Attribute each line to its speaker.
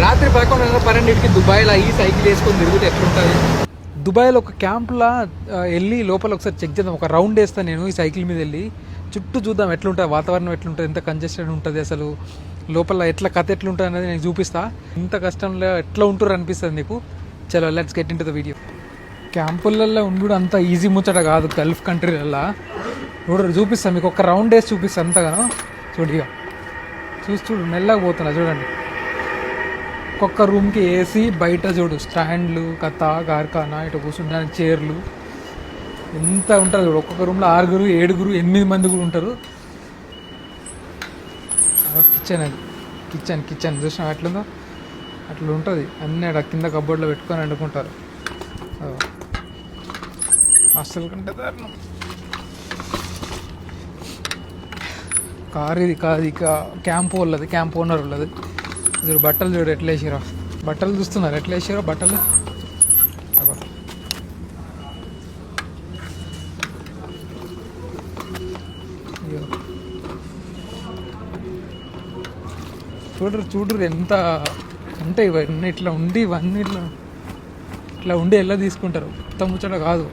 Speaker 1: రాత్రి పదకొండున్నర పన్నెండింటికి దుబాయ్లో ఈ సైకిల్ వేసుకొని తిరుగుతూ ఎట్లుంటుంది దుబాయ్లో ఒక క్యాంప్లా వెళ్ళి లోపల ఒకసారి చెక్ చేద్దాం. ఒక రౌండ్ వేస్తాను నేను ఈ సైకిల్ మీద వెళ్ళి. చుట్టూ చూద్దాం ఎట్లుంటుంది వాతావరణం ఎట్లుంటుంది ఎంత కంజెస్టెడ్ ఉంటుంది అసలు లోపల ఎట్లా కథ ఎట్లుంటుంది అనేది నేను చూపిస్తా. ఇంత కష్టంలో ఎట్లా ఉంటారు అనిపిస్తుంది నీకు? చలో let's get in to the video క్యాంపులలో ఉండు అంత ఈజీ ముచ్చట కాదు గల్ఫ్ కంట్రీలలో చూడరు చూపిస్తాను మీకు ఒక రౌండ్ వేసి చూపిస్తాను అంతగానో. చూడు ఇక చూసి చూడు మెల్లగా పోతున్నా చూడండి. ఒక్కొక్క రూమ్కి ఏసీ బయట చూడు స్టాండ్లు కథ కార్ఖానా ఇటు కూర్చుంటాను చైర్లు. ఎంత ఉంటుంది చూడు ఒక్కొక్క రూమ్లో ఆరుగురు ఏడుగురు ఎనిమిది మంది కూడా ఉంటారు. కిచెన్ అది. Kitchen kitchen. చూసినా ఎట్లుందో? అట్లా ఉంటుంది అన్నీ అక్కడ కింద కబోర్డ్లో పెట్టుకొని వండుకుంటారు. హాస్టల్ కంటే దారుణం. కార్ ఇది కాదు ఇక క్యాంప్ వాళ్ళది క్యాంప్ ఓనర్ వాళ్ళది. చూడు బట్టలు చూడు ఎట్లా వేసిరో బట్టలు చూస్తున్నారు ఎట్లా వేసిరో బట్టలు? అయ్యో. చూడరు చూడరు ఎంత అంటే ఇవన్నీ ఇట్లా ఉండి ఇవన్నీ ఇట్లా ఇట్లా ఉండి ఎలా తీసుకుంటారు? మొత్తం ముచ్చట కాదు.